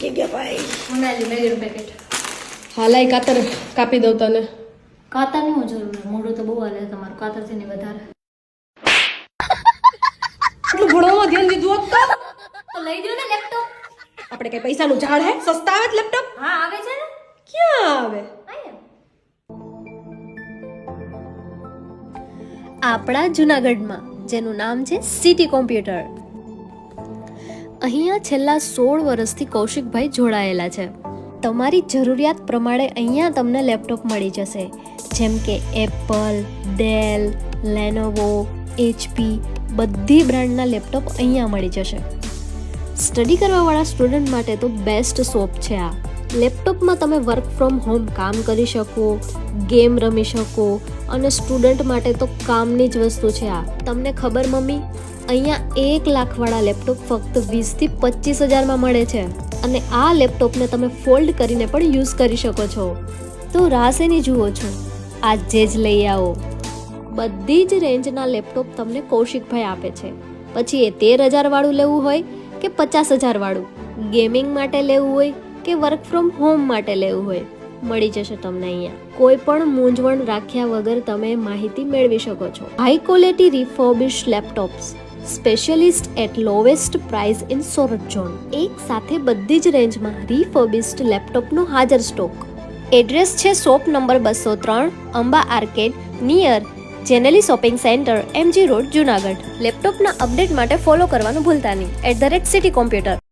થાકી ગયા ભાઈ? ઉનાલી મેગીનું પેકેટ હાલાઈ કાતર કાપી દઉં તને. કાતરની હું જરૂર છે? મોઢું તો બહુ હાલે છે તમારું. છે ને વધારે. એટલું ભણવામાં ધ્યાન દીધું હોત તો? તો લઈ દો ને લેપટોપ. આપણે કઈ પૈસાનું ઝાડ હે? સસ્તા આવે લેપટોપ? હા આવે છે ને. ક્યાં આવે? આપણા જુનાગઢમાં જેનું નામ છે સિટી કોમ્પ્યુટર અહીંયા છેલ્લા સોળ વર્ષથી કૌશિકભાઈ જોડાયેલા છે. તમારી જરૂરિયાત પ્રમાણે અહીંયા તમને લેપટોપ મળી જશે. જેમ કે એપલ, ડેલ, લેનોવો, એચપી બધી બ્રાન્ડના લેપટોપ અહીંયા મળી જશે. સ્ટડી કરવાવાળા સ્ટુડન્ટ માટે તો બેસ્ટ શોપ છે આ. લેપટોપમાં તમે વર્ક ફ્રોમ હોમ કામ કરી શકો, ગેમ રમી શકો અને સ્ટુડન્ટ માટે તો કામની જ વસ્તુ છે આ. તમને ખબર મમ્મી? અહીંયા એક લાખવાળા લેપટોપ ફક્ત વીસથી પચીસ હજારમાં મળે છે. અને આ લેપટોપને તમે ફોલ્ડ કરીને પણ યુઝ કરી શકો છો. તો રાસેની જુઓ છો. આજે જ લઈ આવો. બધી જ રેન્જના લેપટોપ તમને કૌશિકભાઈ આપે છે. પછી એ તેર હજારવાળું લેવું હોય કે પચાસ હજારવાળું? ગેમિંગ માટે લેવું હોય કે વર્ક ફ્રોમ હોમ માટે લેવું હોય? મળી જશે તમને અહીંયા. કોઈ પણ મૂંઝવણ રાખ્યા વગર તમે માહિતી મેળવી શકો છો. High quality refurbish laptops. Specialist at lowest price in Sorath zone એક સાથે બધી જ રેન્જમાં રિફર્બિસ્ડ લેપટોપનો હાજર સ્ટોક. એડ્રેસ છે શોપ નંબર બસો ત્રણ, Amba arcade, near, જેનેલી shopping centre, MG road, Junagadh. લેપટોપના update માટે ફોલો કરવાનું ભૂલતા નહીં. At the rate city computer.